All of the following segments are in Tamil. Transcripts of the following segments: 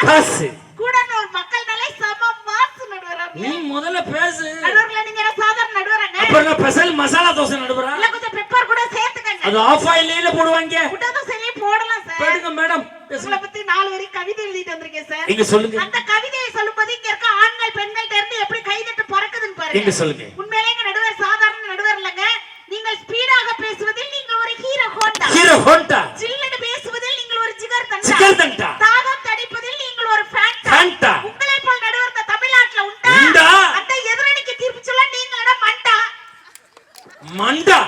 காசு கூடனூர் மக்கள் நலை சம மாசு நடுவர்? நீ. முதல்ல பேசு. நீங்க என்ன சாதாரண நடுவராங்க அப்புறம் என்ன ஸ்பெஷல் மசாலா தோசை இல்ல கொஞ்சம் பெப்பர் கூட சேர்த்துக்கங்க. அது ஆஃப் ஆயில போடுவாங்க. விட்டதும் சரி போடலாம் சார் போடுங்க மேடம் உங்களை பத்தி நாலு வரி கவிதை எழுதிட்டு வந்திருக்கேன் சார் நீங்க சொல்லுங்க. அந்த கவிதையை சொல்லும்போது இங்க இருக்க ஆண்கள் பெண்கள் இருந்து எப்படி கைதட்டு பறக்குதுன்னு நீங்க பாருங்க சொல்லுங்க. உண்மையிலே எங்க நடுவர் சாதாரண நடுவர் இல்லங்க. நீங்கள் ஸ்பீடாக பேசுவதில் நீங்கள் ஒரு ஹீரோ ஹோண்டா ஹீரோ ஹோண்டா ஜில்லுன்னு பேசுவதில் நீங்கள் ஒரு ஜிகர் சிக்கல் தண்டா தண்டா தாகம் தடிப்பதில் நீங்கள் ஒரு ஃபேண்டா ஃபேண்டா உங்களை போல் நடுவர் இந்த தமிழ்நாட்டுல உண்டா உண்டா? அந்த எதிரணிக்கு தீர்ப்பு சொல்ல நீங்கள் என்ன மண்டா மண்டா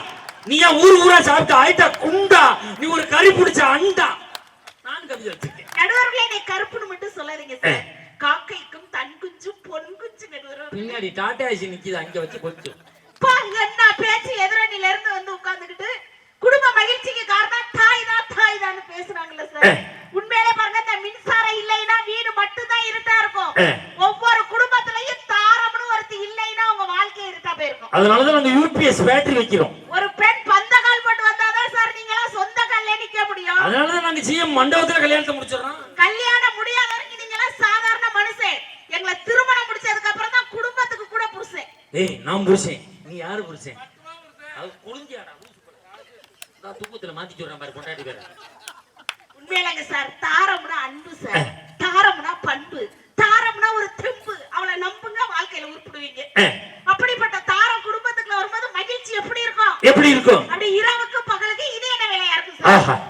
நீ ஏன் ஊர் ஊரா சாப்பிட்டு ஆயிட்டா குண்டா நீ ஒரு கறி பிடிச்ச அண்டா நான் கவிதை வச்சிருக்கேன் நடுவர்களே நீ கருப்புன்னு மட்டும் சொல்லாதீங்க சார் காக்கைக்கும் தன் குஞ்சும் பொன் குஞ்சு நடுவர் பின்னாடி டாடா ஏசி நிக்குது அங்க வச்சு கொஞ்சம் என்ன பேச்சு எதிரணில இருந்து வந்து உட்கார்ந்துகிட்டு குடும்ப மகிழ்ச்சிக்கு காரணம் தாய் தான் தாய் தான் பேசுறாங்கல்ல சார். உண்மையிலே பாருங்க இந்த மின்சாரம் இல்லைன்னா வீடு மட்டும் தான் இருட்டா இருக்கும். ஒவ்வொரு குடும்பத்திலயும் தாரம்னு ஒருத்தி இல்லைன்னா உங்க வாழ்க்கை இருட்டா போயிருக்கும். அதனாலதான் நாங்க யூபிஎஸ் பேட்டரி வைக்கிறோம். ஒரு பெண் பந்த கால் போட்டு வந்தாதான் சார் நீங்க எல்லாம் சொந்த கால்ல நிக்க முடியும். அதனாலதான் நாங்க சிஎம் மண்டபத்துல கல்யாணத்தை முடிச்சிடறோம் கல்யாணம் முடியாத வரைக்கும் நீங்க எல்லாம் சாதாரண மனுஷன் எங்களை திருமணம் முடிச்சதுக்கு அப்புறம் தான் குடும்பத்துக்கு கூட புருஷன் ஏய் நான் புருஷன். நீ யாரு புருஷன்? அது குளிஞ்சியாடா நான் தூக்கத்துல மாத்தி சொல்றேன் பாரு கொண்டாடி பேர. உண்மையிலங்க சார் தாரம்னா அன்பு சார். தாரம்னா பண்பு. தாரம்னா ஒரு தெம்பு. அவளை நம்புங்க வாழ்க்கையில உருப்பிடுவீங்க. அப்படிப்பட்ட தாரம் குடும்பத்துக்குள்ள வரும்போது மகிழ்ச்சி எப்படி இருக்கும்? எப்படி இருக்கும்? அப்படி இரவுக்கு பகலுக்கு இது என்ன வேலையா இருக்கும் சார்?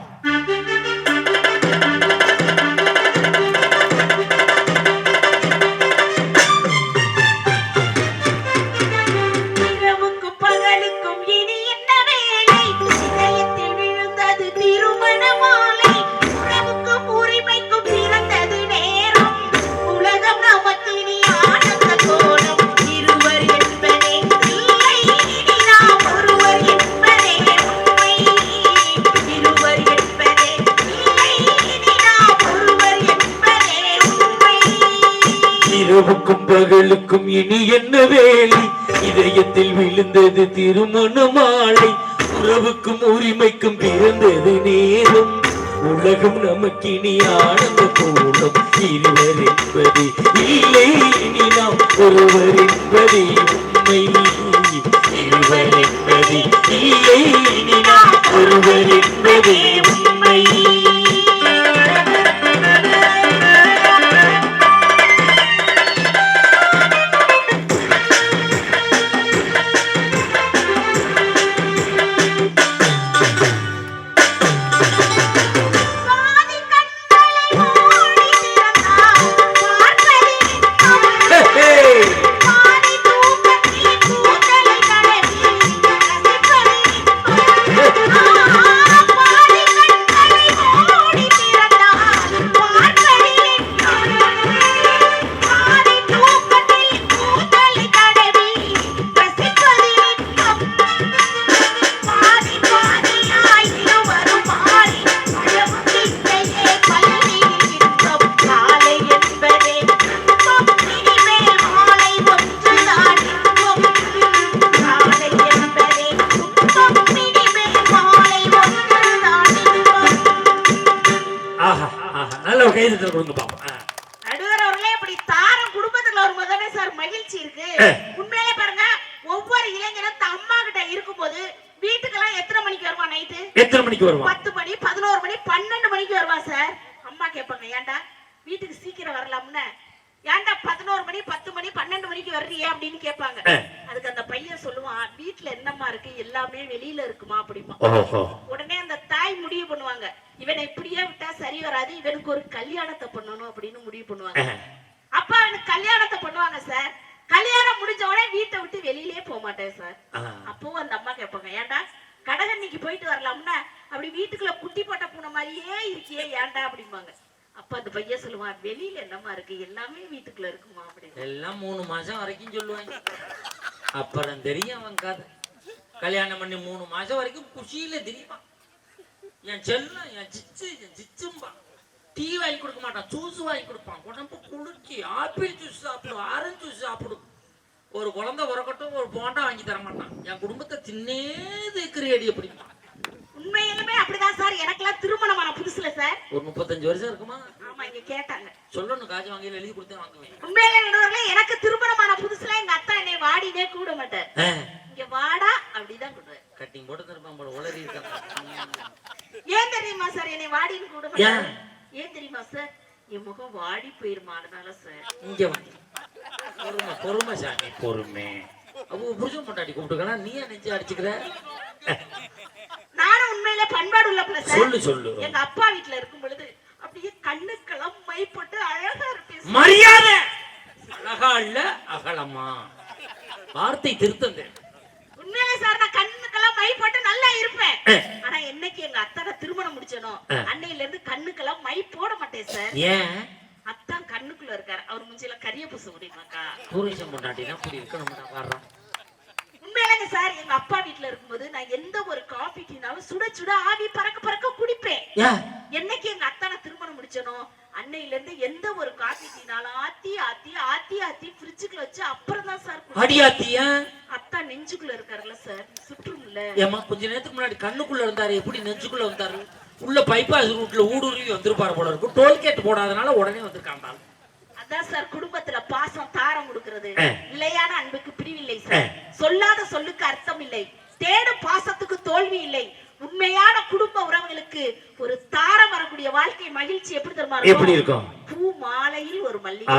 இனி என்ன வேலை? இதயத்தில் விழுந்தது திருமண மாலை. உறவுக்கும் உரிமைக்கும் பிறந்தது நேரம். உலகம் நமக்கு இனி ஆனந்த கோலம். இருவர் என்பது இல்லை இனி நாம் ஒருவர் என்பது உண்மை. இருவர் என்பது இல்லை இனி நாம் ஒருவர் என்பதே உண்மை. அதுக்கு அந்த பையன் சொல்லுவான் வீட்டுல என்னம்மா இருக்கு? எல்லாமே வெளியில இருக்குமா? அப்படிமா உடனே அந்த தாய் முடிவு பண்ணுவாங்க. இவனை இப்படியே விட்டா சரி வராது. இவனுக்கு ஒரு கல்யாணத்தை பண்ணணும் அப்படின்னு முடிவு பண்ணுவாங்க. அப்ப அவனுக்கு கல்யாணத்தை பண்ணுவாங்க சார் கல்யாணம் முடிஞ்ச உடனே வீட்டை விட்டு வெளியிலே போக மாட்டேன் சார். அப்பவும் அந்த அம்மா கேட்பாங்க ஏன்டா கடகன்னைக்கு போயிட்டு வரலாம்னா அப்படி வீட்டுக்குள்ள குட்டி போட்ட பூனை மாதிரியே இருக்கியே ஏன்டா? அப்படிம்பாங்க. அப்ப அந்த பையன் சொல்லுவான் வெளியில என்னம்மா இருக்கு? எல்லாமே வீட்டுக்குள்ள இருக்குமா? அப்படின்னு. எல்லாம் மூணு மாசம் வரைக்கும் சொல்லுவாங்க. அப்புறம் தெரியும் அவன் கதை. கல்யாணம் பண்ணி மூணு மாசம் வரைக்கும் குஷியில தெரியுமா? என் செல்லம் என் சிச்சு என் சிச்சும்பா. டீ வாங்கி கொடுக்க மாட்டான். ஜூஸ் வாங்கி கொடுப்பான். உடம்பு குளிர்ச்சி ஆப்பிள் ஜூஸ் சாப்பிடும் ஆரஞ்சு ஜூஸ் சாப்பிடும் ஒரு குழந்தை உறக்கட்டும் ஒரு போண்டா வாங்கி தர மாட்டான் என் குடும்பத்தை சின்னது கிரியடி அப்படிமா உண்மையிலுமே அப்படிதான் சார் எனக்கெல்லாம் திருமணமான புதுசுல சார் ஒரு முப்பத்தஞ்சு வருஷம் இருக்குமா? ஆமா இங்க கேட்டாங்க. சொல்லணும் காஜி வாங்கல எழுதி கொடுத்தேன் வாங்குவேன் உண்மையிலே நடுவர்களே எனக்கு திருமணமான புதுசுல எங்க அத்தா என்னை வாடினே கூட மாட்டார். இங்க வாடா அப்படிதான் கூடுவார். கட்டிங் போட்டு தருப்பான் போல உளறி இருக்கான். ஏன் தெரியுமா சார் என்னை வாடின்னு கூட மாட்டார்? ஏன்? தெரியுமா சார் என் முகம் வாடி போயிருமா அதனால சார். இங்க வந்து பொறுமை பொறுமை சாமி. பொறுமை. அவங்க புருஷன் பொண்டாட்டி கூப்பிட்டுக்கனா நீ நெஞ்சு அடிச்சுக்கிற? நானும் உண்மையிலே பண்பாடு உள்ள பிள்ளை சொல்லு சொல்லு. எங்க அப்பா வீட்டுல இருக்கும் பொழுது அப்படியே கண்ணுக்கெல்லாம் மை போட்டு அழகா இருப்பேன். மரியாதை! அழகா இல்ல அகலமா? வார்த்தை தெரியும். உண்மையிலே சார் நான் கண்ணுக்கெல்லாம் மை போட்டு நல்லா இருப்பேன். ஆனா என்னைக்கு எங்க அத்தான திருமணம் முடிச்சனோ. அன்னையில இருந்து கண்ணுக்கெல்லாம் மை போட மாட்டேன் சார். ஏன் அத்தான் கண்ணுக்குள்ள இருக்காரு. அவர் மூஞ்சில கரிய பூச முடியுமாக்கா? புருஷன் பொண்டாட்டினா இப்படி இருக்கணும் வர்றான் உண்மையிலங்க சார் எங்க அப்பா வீட்டுல இருக்கும்போது நான் எந்த ஒரு காபி டீனாலும் சுட சுட ஆவி பறக்க பறக்க குடிப்பேன். என்னைக்கு எங்க அத்தான திருமணம் முடிச்சனோ அன்னையில இருந்து எந்த ஒரு காபி டீனாலும் ஆத்தி ஆத்தி ஆத்தி ஆத்தி ஃப்ரிட்ஜுக்குள்ள வச்சு அப்புறம் தான் சார் குடிப்பேன். அடியாத்தியா அத்தா நெஞ்சுக்குள்ள இருக்காருல்ல சார் சுற்றும்ல. ஏமா கொஞ்ச நேரத்துக்கு முன்னாடி கண்ணுக்குள்ள இருந்தாரு எப்படி நெஞ்சுக்குள்ள வந்தாரு? உள்ள பைபாஸ் ரூட்ல ஊடுருவி வந்திருப்பாரு போல இருக்கும் டோல்கேட் போடாதனால உடனே வந்திருக்காங்க அதான் சார் குடும்பத்துல பாசம் தாரம் கொடுக்கிறது. நிலையான அன்புக்கு பிரிவில்லை சார். சொல்லாத சொல்லுக்கு அர்த்தம் இல்லை. தேடும் பாசத்துக்கு தோல்வி இல்லை. உண்மையான குடும்ப உறவுகளுக்கு ஒரு தாரம் வரக்கூடிய வாழ்க்கை மகிழ்ச்சி எப்படி தெரியுமா எப்படி இருக்கும்? பூ மாலையில் ஒரு மல்லிகை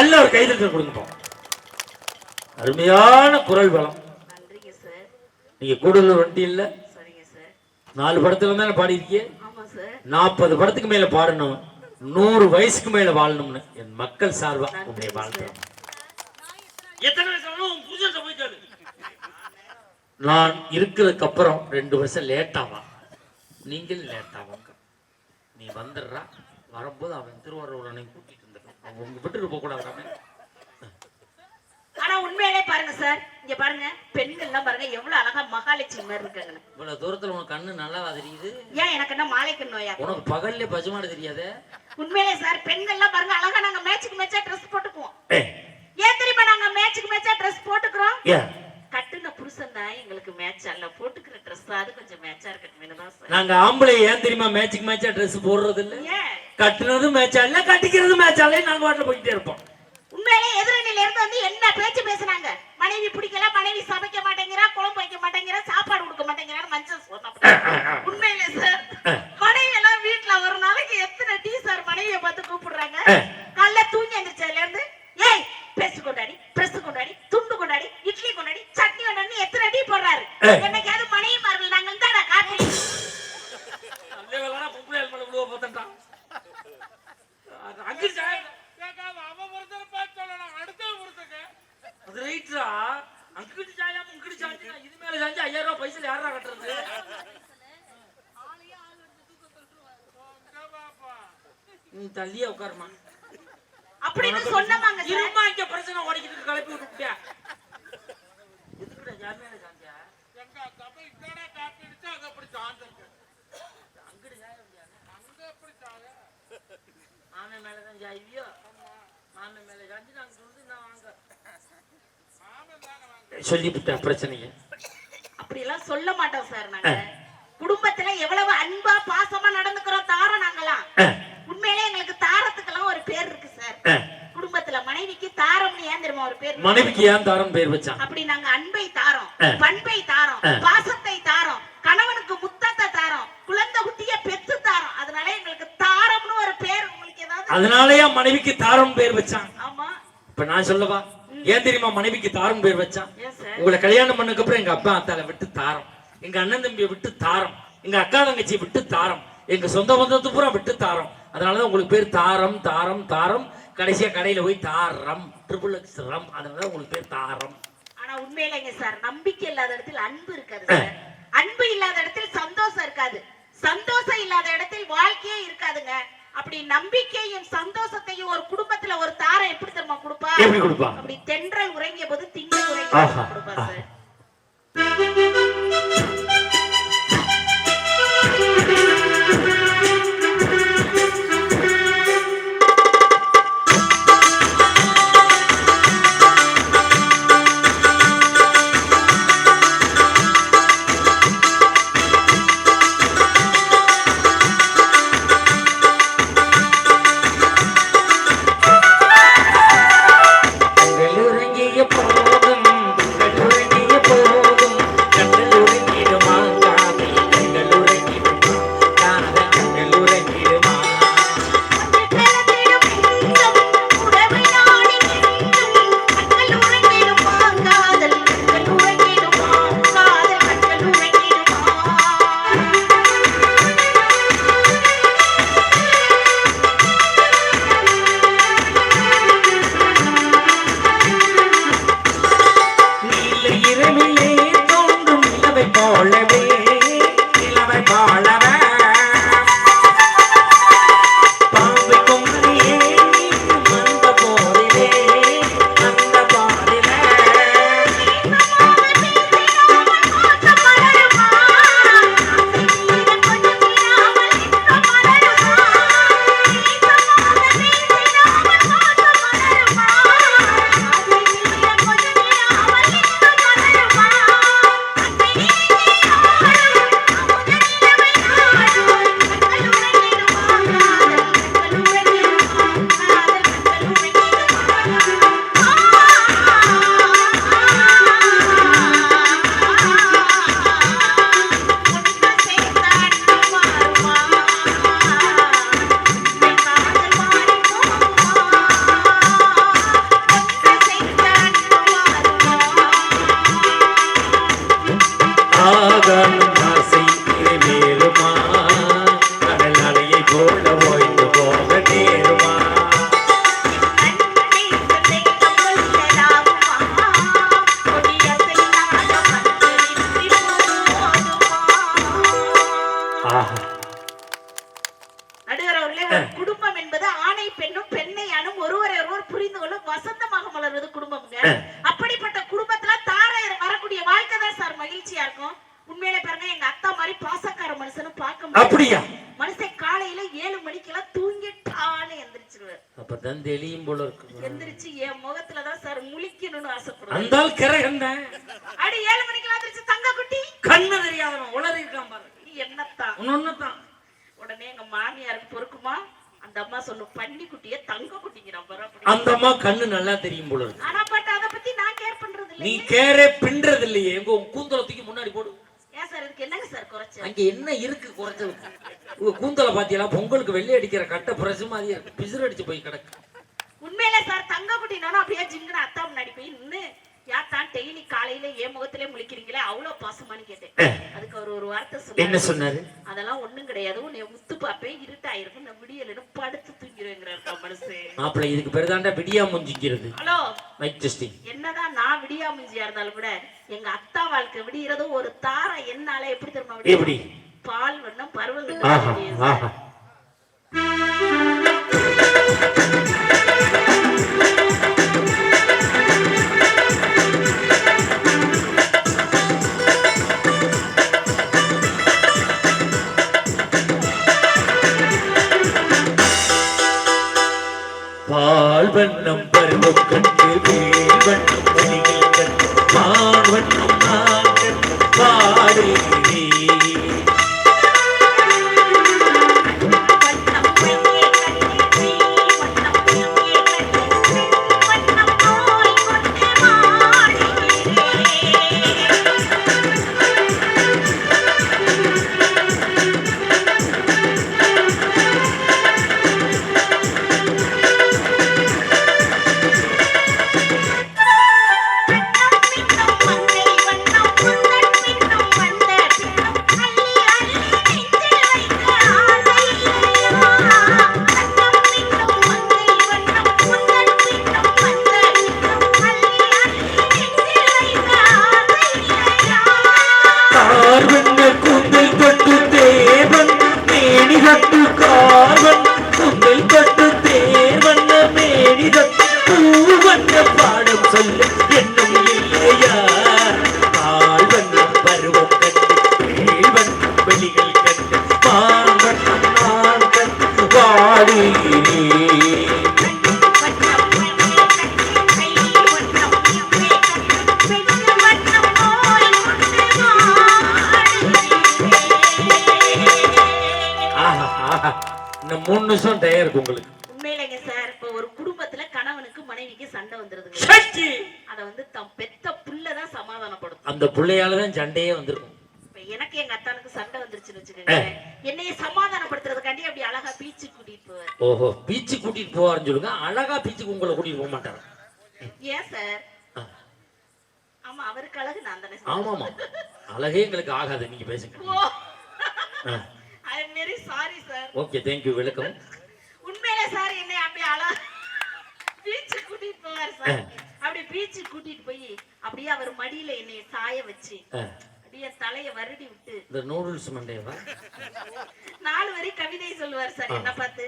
நல்ல ஒரு கைதட்டல் கொடுங்கப்பா. அருமையான குரல் சார் நீங்க கூடுதல் வண்டி இல்ல. நாலு படத்துல தானே சார் நாற்பது படத்துக்கு மேல பாடணும் நூறு வயசுக்கு மேல வாழணும்னு என் மக்கள் சார்பா உங்களை வாழ்த்துறேன் எத்தனை வயசு ஆனாலும் உன் புருஷன் போயிட்டாரு நான் இருக்கிறதுக்கு அப்புறம் ரெண்டு வருஷம் லேட்டாவா நீங்கள் லேட்டாவாங்க நீ வந்துடுறா. வரும்போது அவன் திருவாரூர் அன்னைக்கு கூட்டிட்டு வந்துடும் அவங்க உங்க விட்டுட்டு போக கூடாது. ஆனா உண்மையிலே பாருங்க சார் இங்க பாருங்க பெண்கள்லாம் பாருங்க எவ்வளவு அழகா மகாலட்சுமி மாதிரி இருக்காங்க. இவ்வளவு தூரத்துல உனக்கு கண்ணு நல்லா தெரியுது? ஏன் எனக்கு என்ன மாலைக்கு நோயா? உனக்கு பகல்ல பசுமாடு தெரியாதே? உண்மையிலே சார் பெண்கள்லாம் பாருங்க அழகா நாங்க மேட்சுக்கு மேட்சா ட்ரெஸ் போட்டுக்குவோம். ஏன் தெரியுமா நாங்க மேட்சுக்கு மேட்சா ட்ரெஸ் போட்டுக்கிறோம்? கட்டுன புருஷன் தான் எங்களுக்கு மேட்ச் அல்ல. போட்டுக்கிற ட்ரெஸ் அது கொஞ்சம் மேட்சா இருக்கட்டும். நாங்க ஆம்பளை ஏன் தெரியுமா மேட்சுக்கு மேட்சா ட்ரெஸ் போடுறது இல்ல? ஏன் கட்டுனது மேய்ச்சால கட்டிக்கிறது மேய்ச்சாலே நாங்க வாட்டில் போயிட்டே இருப்போம். உண்மையிலே எதிரணியில இருந்து வந்து என்ன பேச்சு பேசுனாங்க? மனைவி பிடிக்கல மனைவி சமைக்க மாட்டேங்கிறா குழம்பு வைக்க மாட்டேங்கிறா சாப்பாடு கொடுக்க மாட்டேங்கிறான்னு மஞ்சள் சொன்ன உண்மையிலே சார் மனைவி எல்லாம் வீட்டுல ஒரு நாளைக்கு எத்தனை டீ சார் மனைவியை பார்த்து கூப்பிடுறாங்க? காலைல தூங்கி எந்திரிச்சதுல இருந்து ஏய் பேசு கொண்டாடி பிரஸ் கொண்டாடி துண்டு கொண்டாடி இட்லி கொண்டாடி சட்னி கொண்டாடி எத்தனை டீ போடுறாரு? ஏய். நீ தள்ளியே உட்காருமா அப்படின்னு சொன்னமாங்க இருமா இங்க பிரச்சனை உடைக்கிட்டு கிளப்பி விட்டுட்டியா எதுக்குடா ஜாமியான சாந்தியா எங்க தப்ப இங்கடா காப்பி அடிச்சு அங்க அப்படி சாந்திருக்கு அங்கிட்டு சாய முடியாது அங்க மேலதான் சாய்வியோ மாமன் மேல நாங்க சொல்லி நான் வாங்க. மாமன் தானே வாங்க. பிரச்சனைய? அப்படி எல்லாம் சொல்ல மாட்டோம் சார் நாங்க. குடும்பத்துல எவ்வளவு அன்பா பாசமா நடந்துக்கிறோம் தாரம் நாங்கலாம் உண்மையிலே எங்களுக்கு தாரத்துக்கெல்லாம் ஒரு பேர் இருக்கு சார் குடும்பத்துல மனைவிக்கு தாரம்னு ஏன் தெரியுமா? ஒரு பேர் மனைவிக்கு ஏன் தாரம் பேர் வச்சான் அப்படி நாங்க அன்பை தாரோம். பண்பை தாரோம். பாசத்தை தாரோம் கணவனுக்கு முத்தத்தை தாரோம் குழந்தை குட்டிய பெத்து தாரோம். அதனால எங்களுக்கு தாரம்னு ஒரு பேர் உங்களுக்கு ஏதாவது அதனாலயா மனைவிக்கு தாரம் பேர் வச்சான் ஆமா. இப்ப நான் சொல்லவா? ஏன் தெரியுமா மனைவிக்கு தாரம் பேர் வச்சான் உங்களை கல்யாணம் பண்ணதுக்கு அப்புறம் எங்க அப்பா அத்தால விட்டு தாரம் எங்க அண்ணன் தம்பியை விட்டு தாரம் எங்க அக்கா தங்கச்சி விட்டு தாரம் எங்க சொந்த பந்தத்து பூரா விட்டு தாரம். அதனாலதான் உங்களுக்கு பேர் தாரம் தாரம் தாரம் கடைசியா கடையில போய் தாரம். Triple X rum. அதனால உங்களுக்கு பேர் தாரம். ஆனா உண்மையிலங்க சார் நம்பிக்கை இல்லாத இடத்தில் அன்பு இருக்காது சார். அன்பு இல்லாத இடத்தில் சந்தோஷம் இருக்காது. சந்தோஷம் இல்லாத இடத்தில் வாழ்க்கையே இருக்காதுங்க. அப்படி நம்பிக்கையும் சந்தோஷத்தையும் ஒரு குடும்பத்துல ஒரு தாரம் எப்படி தெரியுமா கொடுப்பா? எப்படி கொடுப்பா? அப்படி தென்றல் உறங்கிய போது திங்கள் உறங்கிய கொடுப்பா சார். முகத்துல தான் சார் முழிக்கணும்னு ஆசைப்படுவேன் அந்த கிரகம் தான் அடி ஏழு மணிக்கெல்லாம் எந்திரிச்சு தங்க குட்டி. கண்ணு தெரியாதவன் உளறி இருக்கான் பாரு. நீ என்னத்தான்? ஒன்னொன்னு தான் உடனே எங்க மாமியாருக்கு பொறுக்குமா? அந்த அம்மா சொல்லும் பன்னி குட்டிய தங்க குட்டிங்கிற பாரு. அந்த அம்மா கண்ணு நல்லா தெரியும் போல இருக்கு. ஆனா பட் அத பத்தி நான் கேர் பண்றது நீ கேரே பின்றது இல்லையே. எங்க உன் கூந்தலை தூக்கி முன்னாடி போடு. ஏன் சார் இதுக்கு என்னங்க சார் குறைச்சு அங்க என்ன இருக்கு குறைச்சது உங்க கூந்தலை பாத்தியெல்லாம் பொங்கலுக்கு வெள்ளை அடிக்கிற கட்டை பிரசு மாதிரி இருக்கு. பிசுறு அடிச்சு போய் கிடக்கு. உண்மையில சார் தங்க குட்டினாலும் அப்படியே ஜிங்குன்னு அத்தா முன்னாடி போய் நின்னு யாத்தான் டெய்லி காலையில என் முகத்திலே முழிக்கிறீங்களே அவ்வளவு பாசமான்னு கேட்டேன். அதுக்கு அவர் ஒரு வார்த்தை என்ன சொன்னாரு? அதெல்லாம் ஒண்ணும் கிடையாது உன்னை உத்து பாப்பேன் இருட்டாயிருக்கும் நான் விடியலன்னு படுத்து தூங்கிடுவேங்கிறாரு மனசு. மாப்பிள்ளை இதுக்கு பேர் தாண்டா விடியா முஞ்சிக்கிறது. ஹலோ? என்னதான் நான் விடியாமூஞ்சியா இருந்தாலும் கூட எங்க அத்தா வாழ்க்கை விடியறது ஒரு தாரம் என்னால எப்படி தெரியுமா எப்படி? பால் வண்ணம் பருவம் நிமிஷம் டயர் இருக்கு உங்களுக்கு. உண்மையிலேங்க சார் இப்ப ஒரு குடும்பத்துல கணவனுக்கு மனைவிக்கு சண்டை வந்துருதுங்க. சக்தி அத வந்து தம் பெத்த புள்ளதான் சமாதானப்படுத்தும். அந்த பிள்ளையால தான் சண்டையே வந்திருக்கும். இப்ப எனக்கு எங்க அத்தானுக்கு சண்டை வந்துருச்சுன்னு வச்சுக்கோங்க. என்னைய சமாதானப்படுத்துறதுக்காண்டி அப்படி அழகா பீச்சு கூட்டிட்டு போவார். ஓஹோ பீச்சு கூட்டிட்டு போவாருன்னு சொல்லுங்க. அழகா பீச்சுக்கு உங்களை கூட்டிட்டு போக மாட்டாரு? ஏன் சார். ஆமா அவருக்கு அழகு நான் தானே ஆமாமா. அழகே எங்களுக்கு ஆகாது நீங்க பேசுங்க. I am very sorry sir okay thank you விளக்கம் உண்மையிலே சார் என்னை அப்படி அழ பீச்சு கூட்டிட்டு போவார் சார் அப்படி பீச்சு கூட்டிட்டு போய் அப்படியே அவர் மடியில என்னை சாய வச்சு அப்படியே தலைய வருடி விட்டு. இந்த நூடுல்ஸ் மண்டேவா நாலு வரி கவிதை சொல்லுவார் சார் என்ன பார்த்து.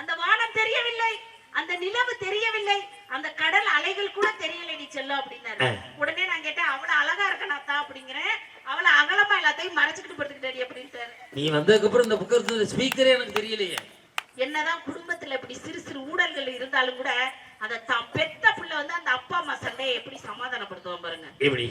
அந்த வானம் தெரியவில்லை. அந்த நிலவு தெரியவில்லை. அந்த கடல் அலைகள் கூட தெரியல நீ செல்லும் அப்படின்னாரு. உடனே நான் கேட்டேன் அவ்வளவு அழகா இருக்கனாத்தா அப்படிங்கிறேன். அவளை அகலமா எல்லாத்தையும் மறைச்சுக்கிட்டு படுத்துக்கிட்டாடி அப்படின்ட்டாரு. நீ வந்ததுக்கு அப்புறம் இந்த புக் இருந்தது ஸ்பீக்கரே எனக்கு தெரியலையே. என்னதான் குடும்பத்துல இப்படி சிறு சிறு ஊழல்கள் இருந்தாலும் கூட அதை தான் பெத்த புள்ள வந்து அந்த அப்பா அம்மா சண்டையை எப்படி சமாதானப்படுத்துவான் பாருங்க. எப்படி?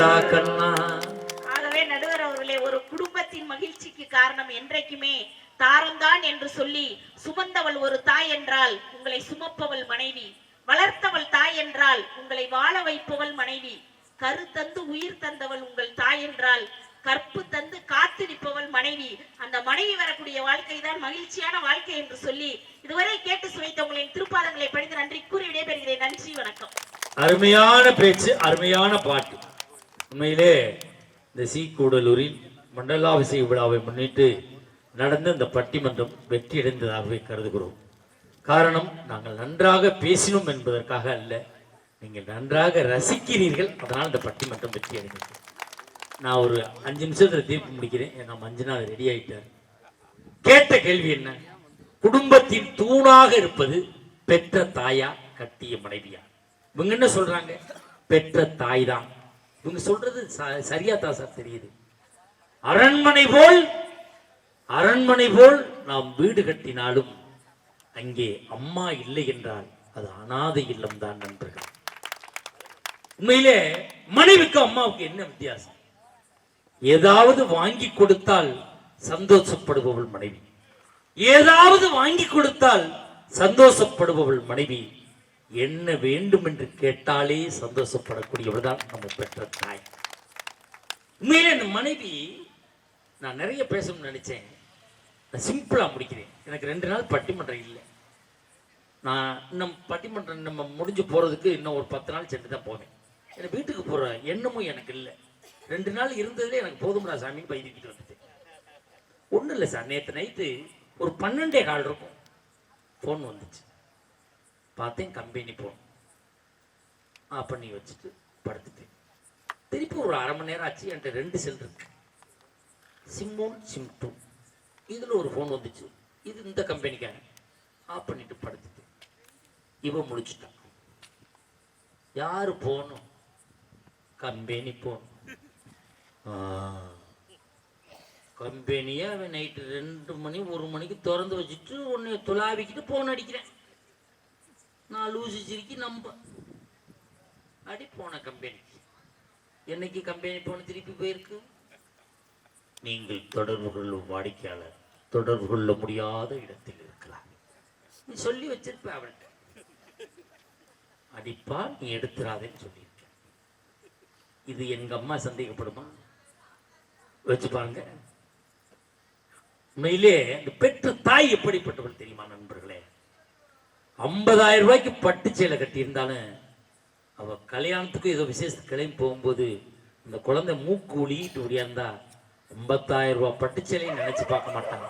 கண்ணா. ஆகவே நடுவர் அவர்களே ஒரு குடும்பத்தின் மகிழ்ச்சிக்கு காரணம் என்றைக்குமே தாரம்தான் என்று சொல்லி சுமந்தவள் ஒரு தாய் என்றால் உங்களை சுமப்பவள் மனைவி. வளர்த்தவள் தாய் என்றால் உங்களை வாழ வைப்பவள் மனைவி. கரு தந்து உயிர் தந்தவள் உங்கள் தாய் என்றால் கற்பு தந்து காத்து நிற்பவள் மனைவி. அந்த மனைவி வரக்கூடிய வாழ்க்கை தான் மகிழ்ச்சியான வாழ்க்கை என்று சொல்லி இதுவரை கேட்டு சுவைத்த உங்களின் திருப்பாதங்களை படித்து நன்றி கூறி விடைபெறுகிறேன். நன்றி வணக்கம். அருமையான பேச்சு அருமையான பாட்டு. உண்மையிலே இந்த சி கூடலூரில் மண்டலாபிசை விழாவை முன்னிட்டு நடந்த இந்த பட்டிமன்றம் வெற்றியடைந்ததாகவே கருதுகிறோம். காரணம் நாங்கள் நன்றாக பேசினோம் என்பதற்காக அல்ல நீங்கள் நன்றாக ரசிக்கிறீர்கள் அதனால் இந்த பட்டிமன்றம் வெற்றி அடைந்தது நான் ஒரு அஞ்சு நிமிஷத்தில் தீர்ப்பு முடிக்கிறேன். ஏன்னா மஞ்சள் ரெடி ஆகிட்டார் கேட்ட கேள்வி என்ன? குடும்பத்தின் தூணாக இருப்பது பெற்ற தாயா கட்டிய மனைவியா? இவங்க என்ன சொல்றாங்க? பெற்ற தாய் தான். இவங்க சொல்றது ச- சரியா தான் சார் தெரியுது. அரண்மனை போல் அரண்மனை போல் நாம் வீடு கட்டினாலும் அங்கே அம்மா இல்லை என்றால் அது அனாதை இல்லம் தான் நண்பர்கள். உண்மையிலே மனைவிக்கு அம்மாவுக்கு என்ன வித்தியாசம்? ஏதாவது வாங்கி கொடுத்தால் சந்தோஷப்படுபவள் மனைவி. ஏதாவது வாங்கி கொடுத்தால் சந்தோஷப்படுபவள் மனைவி என்ன வேண்டும் என்று கேட்டாலே சந்தோஷப்படக்கூடியவர் தான் நம்ம பெற்ற தாய். உண்மையிலே இந்த மனைவி நான் நிறைய பேசணும்னு நினைச்சேன். நான் சிம்பிளாக முடிக்கிறேன். எனக்கு ரெண்டு நாள் பட்டிமன்றம் இல்லை. நான் இன்னும் பட்டிமன்றம் நம்ம முடிஞ்சு போகிறதுக்கு இன்னும் ஒரு பத்து நாள் சென்று தான் போவேன். எனக்கு வீட்டுக்கு போகிற எண்ணமும் எனக்கு இல்லை. ரெண்டு நாள் இருந்ததுல எனக்கு போதும்டா சாமி பயிரிக்கிட்டு வந்துட்டேன். ஒன்றும் இல்லை சார் நேற்று நைட்டு ஒரு பன்னெண்டே கால் இருக்கும். ஃபோன் வந்துச்சு. பார்த்தேன் கம்பெனி போனோம் ஆஃப் பண்ணி வச்சுட்டு படுத்துட்டேன். திருப்பி ஒரு அரை மணி நேரம் ஆச்சு என்கிட்ட ரெண்டு செல் இருக்கு. சிம் ஒன் சிம் டூ இதில் ஒரு ஃபோன் வந்துச்சு. இது இந்த கம்பெனிக்காக ஆஃப் பண்ணிட்டு படுத்துட்டேன். இவன் முடிச்சுட்டான். யார் போகணும்? கம்பெனி போகணும். கம்பெனியை அவன் நைட்டு ரெண்டு மணி ஒரு மணிக்கு திறந்து வச்சுட்டு உன்னை துளாவிக்கிட்டு ஃபோன் அடிக்கிறேன். நான் லூசு சிரிக்கி நம்ப அடி போன கம்பெனிக்கு என்னைக்கு கம்பெனி போன திருப்பி போயிருக்கு? நீங்கள் தொடர்பு கொள்ளும் வாடிக்கையாளர் தொடர்பு கொள்ள முடியாத இடத்தில் இருக்கலாம் நீ சொல்லி வச்சிருப்ப அவள்கிட்ட அடிப்பா நீ எடுத்துறாதேன்னு சொல்லியிருக்க. இது எங்க அம்மா சந்தேகப்படுமா? வச்சு பாருங்க. உண்மையிலே இந்த பெற்ற தாய் எப்படிப்பட்டவள் தெரியுமா நண்பர்களே ஐம்பதாயிரம் ரூபாய்க்கு பட்டு சேலை கட்டியிருந்தாலும் அவள் கல்யாணத்துக்கு ஏதோ விசேஷத்துக்கு கிளம்பி போகும்போது இந்த குழந்தை மூக்கு ஒளியிட்டு ஒடியாந்தா ஐம்பத்தாயிரம் ரூபா பட்டு சேலையை நினைச்சு பார்க்க மாட்டாங்க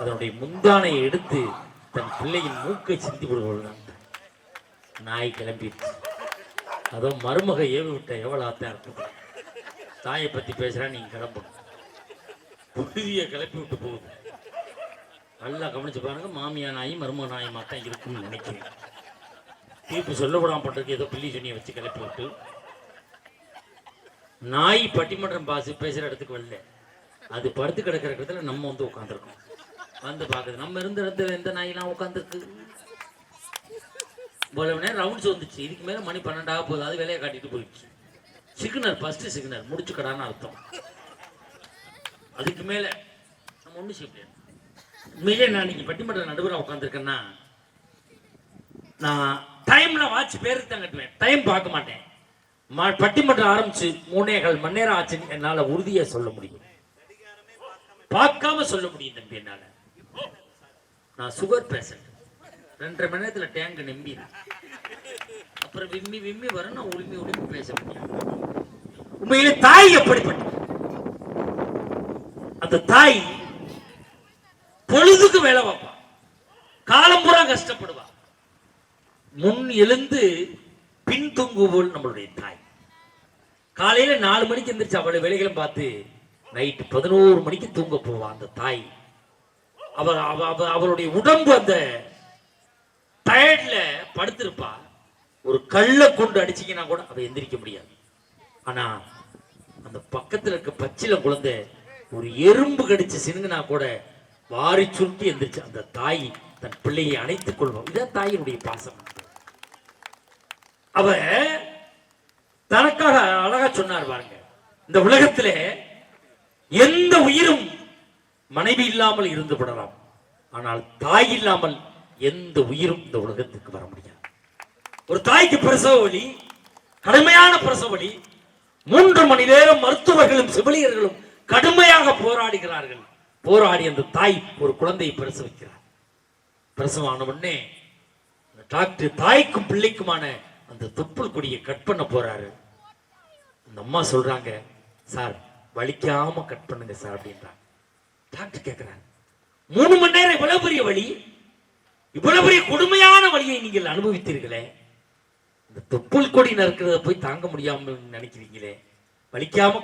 அதனுடைய முந்தானையை எடுத்து தன் பிள்ளையின் மூக்கை சிந்தி விடுவது நாய் கிளம்பிடுச்சு. அதோ மருமக ஏவி விட்ட எவ்வளோ ஆத்தான் இருக்கும் தாயை பற்றி பேசுறா நீங்கள் கிளம்பணும். புழுதியை கிளப்பி விட்டு போகுது. நல்லா கவனிச்சு பாருங்க மாமியா நாய் மருமக நாய் தான் இருக்கும்னு நினைக்கிறேன். தீர்ப்பு சொல்ல விடாம ஏதோ பில்லி சொன்னியை வச்சு கிளப்பி விட்டு. நாய் பட்டிமன்றம் பாசு பேசுகிற இடத்துக்கு வரல. அது படுத்து கிடக்கிற இடத்துல நம்ம வந்து உட்காந்துருக்கோம் வந்து பார்க்குது நம்ம இருந்த இடத்துல எந்த நாயெல்லாம் உட்காந்துருக்கு இவ்வளவு நேரம் ரவுண்ட்ஸ் வந்துச்சு. இதுக்கு மேலே மணி பன்னெண்டாக போகுது. அது வேலையை காட்டிட்டு போயிடுச்சு. சிக்னல் ஃபர்ஸ்ட் சிக்னல் முடிச்சு கடான்னு அர்த்தம். அதுக்கு மேலே நம்ம ஒண்ணு செய்ய முடியாது. உண்மையிலே நான் இன்னைக்கு பட்டிமன்ற நடுவராக உட்காந்துருக்கேன்னா நான் டைம்ல வாட்ச் பேருக்கு தான் கட்டுவேன். டைம் பார்க்க மாட்டேன். பட்டிமன்றம் ஆரம்பிச்சு மூணே கால் மணி நேரம் ஆச்சுன்னு என்னால உறுதியா சொல்ல முடியும். பார்க்காம சொல்ல முடியும் தம்பி என்னால. நான் சுகர் பேஷண்ட் ரெண்டரை மணி நேரத்தில் டேங்க் நம்பி. அப்புறம் விம்மி விம்மி வர நான் உரிமை உரிமை பேச முடியும் உண்மையிலே தாய் எப்படிப்பட்ட அந்த தாய் பொழுதுக்கு வேலை பார்ப்பான். காலம் பூரா கஷ்டப்படுவா முன் எழுந்து பின் தூங்குவோல் நம்மளுடைய தாய். காலையில நாலு மணிக்கு எந்திரிச்சு அவ்வளவு வேலைகளும் பார்த்து நைட்டு பதினோரு மணிக்கு தூங்க போவான் அந்த தாய். அவர் அவ அவ- அவளுடைய உடம்பு அந்த டயர்ட்ல படுத்திருப்பா. ஒரு கல்லை கொண்டு அடிச்சீங்கன்னா கூட அவ எந்திரிக்க முடியாது. ஆனா அந்த பக்கத்துல இருக்க பச்சில குழந்தை ஒரு எறும்பு கடிச்சு சினுங்கினா கூட வாரி சுருட்டி எந்திரிச்சு அந்த தாய் தன் பிள்ளையை அணைத்துக் கொள்வோம் இதான் தாயினுடைய பாசம். அவ தனக்காக அழகா சொன்னார் பாருங்க. இந்த உலகத்திலே எந்த உயிரும் மனைவி இல்லாமல் இருந்து விடலாம். ஆனால் தாய் இல்லாமல் எந்த உயிரும் இந்த உலகத்துக்கு வர முடியாது. ஒரு தாய்க்கு பிரசவ வழி கடுமையான பிரசவ வழி மூன்று மணி நேரம் மருத்துவர்களும் செவிலியர்களும் கடுமையாக போராடுகிறார்கள். போராடி அந்த தாய் ஒரு குழந்தையை பிரசவிக்கிறார். பிரசவம் ஆன உடனே டாக்டர் தாய்க்கும் பிள்ளைக்குமான அந்த தொப்புள் கொடியை கட் பண்ண போறாரு. அந்த அம்மா சொல்றாங்க சார் வலிக்காம கட் பண்ணுங்க சார் அப்படின்றாங்க. டாக்டர் கேட்கிறாங்க மூணு மணி நேரம் இவ்வளவு பெரிய வழி இவ்வளவு பெரிய கொடுமையான வழியை நீங்கள் அனுபவித்தீர்களே. இந்த தொப்புள் கொடி நறுக்கிறத போய் தாங்க முடியாம நினைக்கிறீங்களே. வலிக்காம